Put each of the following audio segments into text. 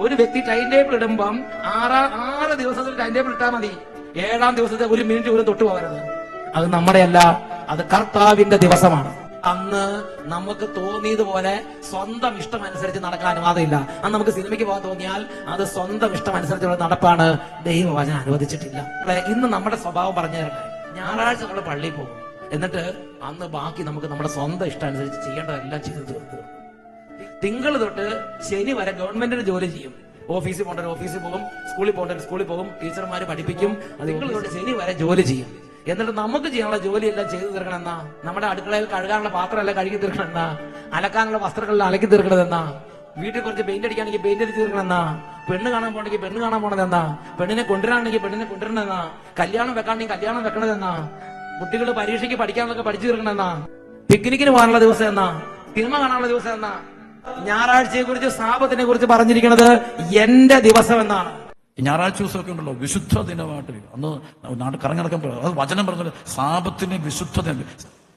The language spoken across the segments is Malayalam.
ഒരു വ്യക്തി ടൈം ടേബിൾ ഇടുമ്പം ആറാ ആറ് ദിവസത്തിൽ ടൈം ടേബിൾ ഇട്ടാൽ മതി. ഏഴാം ദിവസത്തെ ഒരു മിനിറ്റ് പോലും തൊട്ടു പോകരുത്. അത് നമ്മുടെയല്ല അത് കർത്താവിന്റെ ദിവസമാണ്. അന്ന് നമുക്ക് തോന്നിയതുപോലെ സ്വന്തം ഇഷ്ടം അനുസരിച്ച് നടക്കാൻ അനുവാദമില്ല. അന്ന് നമുക്ക് സിനിമയ്ക്ക് പോകാൻ തോന്നിയാൽ അത് സ്വന്തം ഇഷ്ടം അനുസരിച്ചുള്ള നടപ്പാണ്. ദൈവവചനം അനുവദിച്ചിട്ടില്ല. ഇന്ന് നമ്മുടെ സ്വഭാവം പറഞ്ഞു തരട്ടെ. ഞായറാഴ്ച നമ്മൾ പള്ളിയിൽ പോകും. എന്നിട്ട് അന്ന് ബാക്കി നമുക്ക് നമ്മുടെ സ്വന്തം ഇഷ്ടം അനുസരിച്ച് ചെയ്യേണ്ടതെല്ലാം ചെയ്തു തീർക്കും. തിങ്കൾ തൊട്ട് ശനി വരെ ഗവൺമെന്റിന് ജോലി ചെയ്യും. ഓഫീസിൽ പോകേണ്ട ഓഫീസിൽ പോകും സ്കൂളിൽ പോകേണ്ട സ്കൂളിൽ പോകും ടീച്ചർമാർ പഠിപ്പിക്കും തിങ്കൾ തൊട്ട് ശനി വരെ ജോലി ചെയ്യും. എന്നിട്ട് നമുക്ക് ചെയ്യാനുള്ള ജോലിയെല്ലാം ചെയ്തു തീർക്കണമെന്നാ? നമ്മുടെ അടുക്കളയിൽ കഴുകാനുള്ള പാത്രമെല്ലാം കഴുകി തീർക്കണമെന്നാ? അലക്കാനുള്ള വസ്ത്രങ്ങളിൽ അലക്കി തീർക്കണമെന്നാ? വീട്ടിൽ കുറച്ച് പെയിന്റ് അടിക്കാണെങ്കിൽ പെയിന്റ് അടിച്ച് തീർക്കണമെന്നാ? പെണ്ണ് കാണാൻ പോകണമെങ്കിൽ പെണ്ണ് കാണാൻ പോണതെന്നാ പെണ്ണിനെ കൊണ്ടുവരാണെങ്കിൽ പെണ്ണിനെ കൊണ്ടുവരണമെന്നാ? കല്യാണം വെക്കാണെങ്കിൽ കല്യാണം വെക്കണതെന്നാ കുട്ടികൾ പരീക്ഷയ്ക്ക് പഠിക്കാനൊക്കെ പഠിച്ചു തീർക്കണമെന്നാ? പിക്നിക്കിന് പോകാനുള്ള ദിവസം എന്നാ? സിനിമ കാണാനുള്ള ദിവസം എന്നാ? ഞായറാഴ്ചയെ കുറിച്ച് സാപത്തിനെ കുറിച്ച് പറഞ്ഞിരിക്കുന്നത് എന്റെ ദിവസം എന്നാണ്. ഞായറാഴ്ച ദിവസമൊക്കെ ഉണ്ടല്ലോ വിശുദ്ധ ദിനമായിട്ട്. അന്ന് നാട് കറങ്ങി പോകുന്നത് അത് വചനം പറഞ്ഞത് സാപത്തിന് വിശുദ്ധ ദിനം.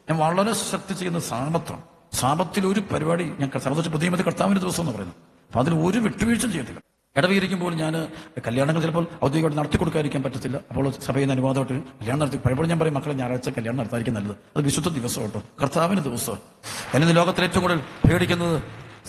ഞാൻ വളരെ ശക്തി ചെയ്യുന്ന സാപത്താണ് സാപത്തിൽ ഒരു പരിപാടി ഞാൻ സർവതോച്ച പ്രതിമതി കർത്താവിന്റെ ദിവസം എന്ന് പറയുന്നത്. അപ്പൊ അതിൽ ഒരു വിട്ടുവീഴ്ച ചെയ്യത്തില്ല. ഇടവയിരിക്കുമ്പോൾ ഞാൻ കല്യാണങ്ങൾ ചിലപ്പോൾ ഔദ്യോഗികമായിട്ട് നടത്തി കൊടുക്കാതിരിക്കാൻ പറ്റത്തില്ല. അപ്പോൾ സഭയിൽ അനുവാദമായിട്ട് കല്യാണം നടത്തി. പലപ്പോഴും ഞാൻ പറയും മക്കളെ ഞായറാഴ്ച കല്യാണം നടത്താതിരിക്കും നല്ലത്. അത് വിശുദ്ധ ദിവസം കേട്ടോ കർത്താവിന്റെ ദിവസം എന്നെ ലോകത്തിൽ ഏറ്റവും കൂടുതൽ പേടിക്കുന്നത്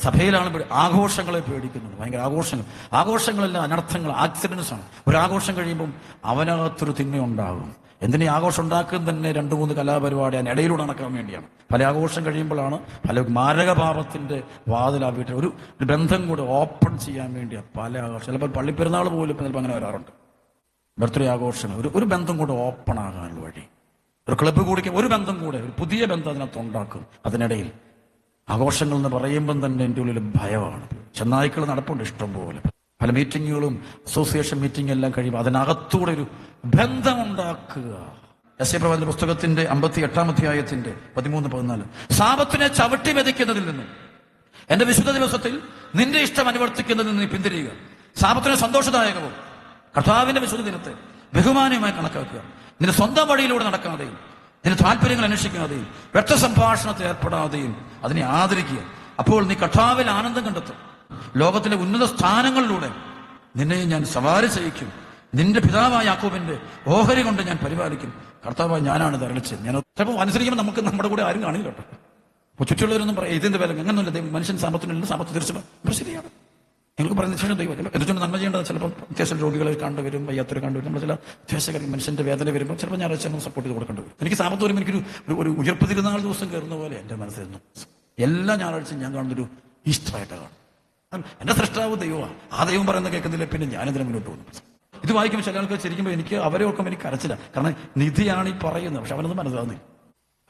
സഭയിലാണ് ആഘോഷങ്ങളെ പേടിക്കുന്നത്. ഭയങ്കര ആഘോഷങ്ങൾ. ആഘോഷങ്ങളെല്ലാം അനർത്ഥങ്ങൾ ആക്സിഡൻസ് ആണ്. ഒരു ആഘോഷം കഴിയുമ്പം അവനകത്തൊരു തിന്മയുണ്ടാകും. എന്തിനീ ആഘോഷം ഉണ്ടാക്കുന്ന തന്നെ രണ്ട് മൂന്ന് കലാപരിപാടി അതിന് ഇടയിലൂടെ നടക്കാൻ വേണ്ടിയാണ്. പല ആഘോഷം കഴിയുമ്പോഴാണ് പല മാരകപാപത്തിന്റെ വാതിൽ ആ വീട്ടിൽ ഒരു ബന്ധം കൂടെ ഓപ്പൺ ചെയ്യാൻ വേണ്ടിയാണ് പല ആഘോഷം. ചിലപ്പോൾ പള്ളിപ്പെരുന്നാൾ പോലും ചിലപ്പോൾ അങ്ങനെ വരാറുണ്ട്. ബർത്ത്ഡേ ആഘോഷങ്ങൾ ഒരു ഒരു ബന്ധം കൂടെ ഓപ്പൺ ആകാനുള്ള വഴി. ഒരു ക്ലബ്ബ് കൂടിക്കും ഒരു ബന്ധം കൂടെ ഒരു പുതിയ ബന്ധം അതിനകത്ത് ഉണ്ടാക്കും. അതിനിടയിൽ ആഘോഷങ്ങൾ എന്ന് പറയുമ്പം തന്നെ എന്റെ ഉള്ളിൽ ഭയമാണ്. ചെന്നായ്ക്കൾ നടപ്പുണ്ട് ഇഷ്ടംപോലെ പല. മീറ്റിങ്ങുകളും അസോസിയേഷൻ മീറ്റിംഗ് എല്ലാം കഴിയുമ്പോൾ അതിനകത്തൂടെ ഒരു ബന്ധമുണ്ടാക്കുക. എസ് എ പ്രവാചക പുസ്തകത്തിന്റെ അമ്പത്തി എട്ടാം അധ്യായത്തിന്റെ പതിമൂന്ന് പതിനാല്. സാപത്തിനെ ചവിട്ടി മെതിക്കുന്നതിൽ നിന്നും എന്റെ വിശുദ്ധ ദിവസത്തിൽ നിന്റെ ഇഷ്ടം അനുവർത്തിക്കുന്നതിൽ നിന്ന് പിന്തിരിയുക. സാപത്തിന് സന്തോഷദായകവും കർത്താവിന്റെ വിശുദ്ധ ദിനത്തെ ബഹുമാനമായി കണക്കാക്കുക. നിന്റെ സ്വന്തം വഴിയിലൂടെ നടക്കാതെയും നിന്റെ താല്പര്യങ്ങൾ അന്വേഷിക്കാതെയും വ്യക്ത സംഭാഷണത്തിൽ ഏർപ്പെടാതെയും അതിനെ ആദരിക്കുക. അപ്പോൾ നീ കർത്താവിൽ ആനന്ദം കണ്ടെത്തും. ലോകത്തിലെ ഉന്നത സ്ഥാനങ്ങളിലൂടെ നിന്നെ ഞാൻ സവാരി ചെയ്യിക്കും. നിന്റെ പിതാവായ യാക്കോബിന്റെ ഓഹരി കൊണ്ട് ഞാൻ പരിപാലിക്കും. കർത്താവായ ഞാനാണ് തരളിച്ചത് ഞാൻ ചിലപ്പോൾ അനുസരിക്കുമ്പോൾ നമുക്ക് നമ്മുടെ കൂടെ ആരും കാണില്ല കേട്ടോ. ചുറ്റുള്ളവരൊന്നും പറയാം ഇതിന്റെ വില അങ്ങനെയൊന്നുമില്ല മനുഷ്യൻ സാമ്പത്തിനുണ്ട് സാമ്പത്തിക തിരിച്ചു ശരിയാണ്. നിങ്ങൾക്ക് പറയുന്ന ശരി ദൈവം എന്തുകൊണ്ട് നന്മ ചെയ്യേണ്ടത്? ചിലപ്പോൾ അത്യാവശ്യം രോഗികളെ കണ്ടുവരും വയ്യാത്തൊരു കണ്ടുവരും നമ്മൾ ചില അത്യാവശ്യക്കാർക്ക് മനുഷ്യന്റെ വേദന വരുമ്പോൾ ചിലപ്പോൾ ഞായറാഴ്ച നമ്മൾ സപ്പോർട്ട് ചെയ്ത് കൊടുക്കേണ്ടി വരും. എനിക്ക് സാമ്പത്ത് വരുമ്പോൾ എനിക്കൊരു ഒരു- ഉയർപ്പ് തിരുനാൾ ദിവസം കയറുന്ന പോലെ എന്റെ മനസ്സിരുന്നു എല്ലാ ഞായറാഴ്ചയും ഞാൻ കാണുന്നൊരു ഈസ്റ്ററായിട്ടാണ് കാണും എന്റെ സൃഷ്ടാവ് ദൈവമാണ് ആ ദൈവം പറയുന്നത് കേൾക്കുന്നില്ല പിന്നെ ഞാൻ എന്തിനും മുന്നോട്ട് പോകുന്നു. ഇത് വായിക്കുമ്പോൾ ചില ആൾക്കാർ ശരിക്കുമ്പോൾ എനിക്ക് അവരെ ഓർക്കുമ്പോൾ എനിക്ക് കരച്ചില്ല കാരണം നിധിയാണ് ഈ പറയുന്നത് പക്ഷെ അവനൊന്നും മനസ്സിലാകുന്നില്ല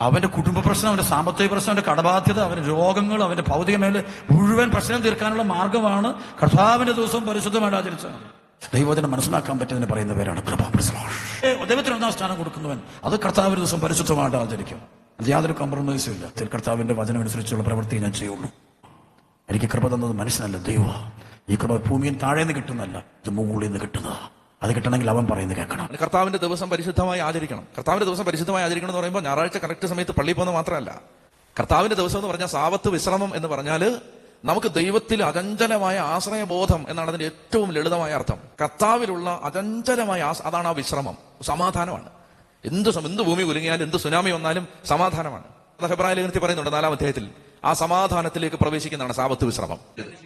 അവന്റെ കുടുംബ പ്രശ്നം അവന്റെ സാമ്പത്തിക പ്രശ്നം അവന്റെ കടബാധ്യത അവന്റെ രോഗങ്ങൾ അവന്റെ ഭൗതിക മേലെ മുഴുവൻ പ്രശ്നം തീർക്കാനുള്ള മാർഗമാണ് കർത്താവിന്റെ ദിവസം പരിശുദ്ധമായിട്ട് ആചരിച്ചത് ദൈവത്തിനെ മനസ്സിലാക്കാൻ പറ്റുന്നതിന് പറയുന്ന പേരാണ് ദൈവത്തിന് ഒന്നാം സ്ഥാനം കൊടുക്കുന്നവൻ അത് കർത്താവിന്റെ ദിവസം പരിശുദ്ധമായിട്ട് ആചരിക്കും. അത് യാതൊരു കോംപ്രമൈസും ഇല്ല. കർത്താവിന്റെ വചനം അനുസരിച്ചുള്ള പ്രവൃത്തി ഞാൻ ചെയ്യുള്ളൂ. എനിക്ക് കൃപ തന്നത് മനുഷ്യനല്ല ദൈവ ഈ കൃപ ഭൂമിയിൽ താഴേന്ന് കിട്ടുന്നല്ല ഇത് മുകളിൽ നിന്ന് കിട്ടുന്നതാ അത് കിട്ടണമെങ്കിൽ അവൻ പറയുന്നത് കേൾക്കണം. കർത്താവിന്റെ ദിവസം പരിശുദ്ധമായി ആചരിക്കണം. കർത്താവിന്റെ ദിവസം പരിശുദ്ധമായി ആചരിക്കണം എന്ന് പറയുമ്പോൾ ഞായറാഴ്ച കറക്റ്റ് സമയത്ത് പള്ളിയിൽ പോകുന്നത് മാത്രമല്ല. കർത്താവിന്റെ ദിവസം എന്ന് പറഞ്ഞാൽ സാവത്ത് വിശ്രമം എന്ന് പറഞ്ഞാൽ നമുക്ക് ദൈവത്തിൽ അചഞ്ചലമായ ആശ്രയബോധം എന്നാണ് അതിന്റെ ഏറ്റവും ലളിതമായ അർത്ഥം. കർത്താവിലുള്ള അചഞ്ചലമായ അതാണ് ആ വിശ്രമം. സമാധാനമാണ്. എന്ത് എന്ത് ഭൂമി കുലുങ്ങിയാലും എന്ത് സുനാമി വന്നാലും സമാധാനമാണ്. ഫെബ്രുവരി ലേഖനത്തിൽ പറയുന്നുണ്ട് നാലാം അധ്യായത്തിൽ ആ സമാധാനത്തിലേക്ക് പ്രവേശിക്കുന്നതാണ് സാവത്ത് വിശ്രമം.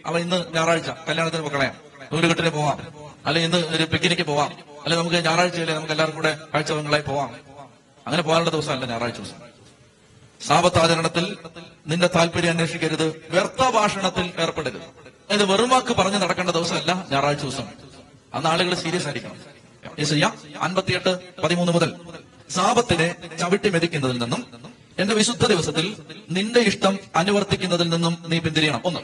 അവ ഇന്ന് ഞായറാഴ്ച കല്യാണത്തിന് കളയാം. നൂലുകെട്ടിന് പോവാം. അല്ലെങ്കിൽ ഇന്ന് ഒരു പിക്നിക്ക് പോവാം. അല്ലെങ്കിൽ നമുക്ക് ഞായറാഴ്ചയിലെ നമുക്ക് എല്ലാവർക്കും കൂടെ കാഴ്ചകളായി പോവാം. അങ്ങനെ പോകാനുള്ള ദിവസമല്ല ഞായറാഴ്ച ദിവസം. സാപത്താചരണത്തിൽ നിന്റെ താല്പര്യം അന്വേഷിക്കരുത്. വ്യർത്ഥ ഭാഷണത്തിൽ ഏർപ്പെടരുത്. അതായത് വെറും വാക്ക് പറഞ്ഞ് നടക്കേണ്ട ദിവസമല്ല ഞായറാഴ്ച ദിവസം. അന്ന് ആളുകൾ സീരിയസ് ആയിരിക്കണം. അൻപത്തിയെട്ട് പതിമൂന്ന് മുതൽ സാപത്തിനെ ചവിട്ടി മെതിക്കുന്നതിൽ നിന്നും എന്റെ വിശുദ്ധ ദിവസത്തിൽ നിന്റെ ഇഷ്ടം അനുവർത്തിക്കുന്നതിൽ നിന്നും നീ പിന്തിരിയണം. ഒന്ന്.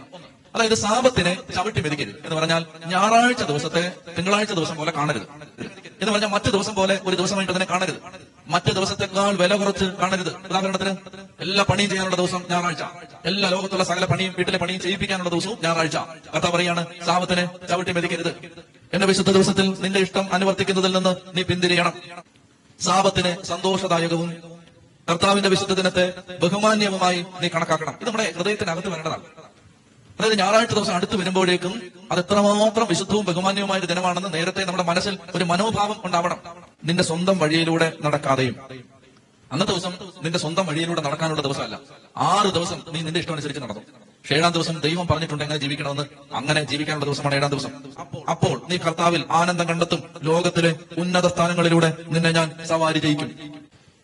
അതായത് സാപത്തിനെ ചവിട്ടി മെതിക്കരുത് എന്ന് പറഞ്ഞാൽ ഞായറാഴ്ച ദിവസത്തെ തിങ്കളാഴ്ച ദിവസം പോലെ കാണരുത്. എന്ന് പറഞ്ഞാൽ മറ്റു ദിവസം പോലെ ഒരു ദിവസമായിട്ട് തന്നെ കാണരുത്. മറ്റു ദിവസത്തെക്കാൾ വില കുറച്ച് കാണരുത്. ഉദാഹരണത്തിന് എല്ലാ പണിയും ചെയ്യാനുള്ള ദിവസം ഞായറാഴ്ച. എല്ലാ ലോകത്തുള്ള സകല പണിയും വീട്ടിലെ പണിയും ചെയ്യിപ്പിക്കാനുള്ള ദിവസവും ഞായറാഴ്ച. കഥ പറയാണ് സാപത്തിനെ ചവിട്ടി മെതിക്കരുത്. എന്റെ വിശുദ്ധ ദിവസത്തിൽ നിന്റെ ഇഷ്ടം അനുവർത്തിക്കുന്നതിൽ നിന്ന് നീ പിന്തിരിയണം. സാപത്തിന് സന്തോഷദായകവും കർത്താവിന്റെ വിശുദ്ധ ദിനത്തെ ബഹുമാന്യവുമായി നീ കണക്കാക്കണം. ഇത് നമ്മുടെ ഹൃദയത്തിനകത്ത് വരേണ്ടതാണ്. അതായത് ഞായറാഴ്ച ദിവസം അടുത്ത് വരുമ്പോഴേക്കും അത് എത്രമാത്രം വിശുദ്ധവും ബഹുമാന്യവുമായ ഒരു ദിനമാണെന്ന് നേരത്തെ നമ്മുടെ മനസ്സിൽ ഒരു മനോഭാവം ഉണ്ടാവണം. നിന്റെ സ്വന്തം വഴിയിലൂടെ നടക്കാതെയും. അന്നത്തെ ദിവസം നിന്റെ സ്വന്തം വഴിയിലൂടെ നടക്കാനുള്ള ദിവസമല്ല. ആറ് ദിവസം നീ നിന്റെ ഇഷ്ടമനുസരിച്ച് നടന്നു. പക്ഷേ ഏഴാം ദിവസം ദൈവം പറഞ്ഞിട്ടുണ്ട് എങ്ങനെ ജീവിക്കണമെന്ന്. അങ്ങനെ ജീവിക്കാനുള്ള ദിവസമാണ് ഏഴാം ദിവസം. അപ്പോൾ നീ കർത്താവിൽ ആനന്ദം കണ്ടെത്തും. ലോകത്തിലെ ഉന്നത സ്ഥാനങ്ങളിലൂടെ നിന്നെ ഞാൻ സവാരി ചെയ്യിക്കും.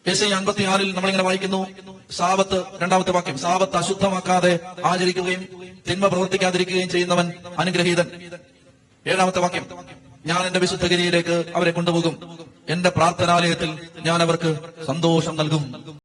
എസ് ഐ അൻപത്തിയാറിൽ നമ്മളിങ്ങനെ വായിക്കുന്നു. സാപത്ത് രണ്ടാമത്തെ വാക്യം സാപത്ത് അശുദ്ധമാക്കാതെ ആചരിക്കുകയും തിന്മ പ്രവർത്തിക്കാതിരിക്കുകയും ചെയ്യുന്നവൻ അനുഗ്രഹീതൻ. ഏഴാമത്തെ വാക്യം ഞാൻ എന്റെ വിശുദ്ധഗിരിയിലേക്ക് അവരെ കൊണ്ടുപോകും. എന്റെ പ്രാർത്ഥനാലയത്തിൽ ഞാൻ അവർക്ക് സന്തോഷം നൽകും.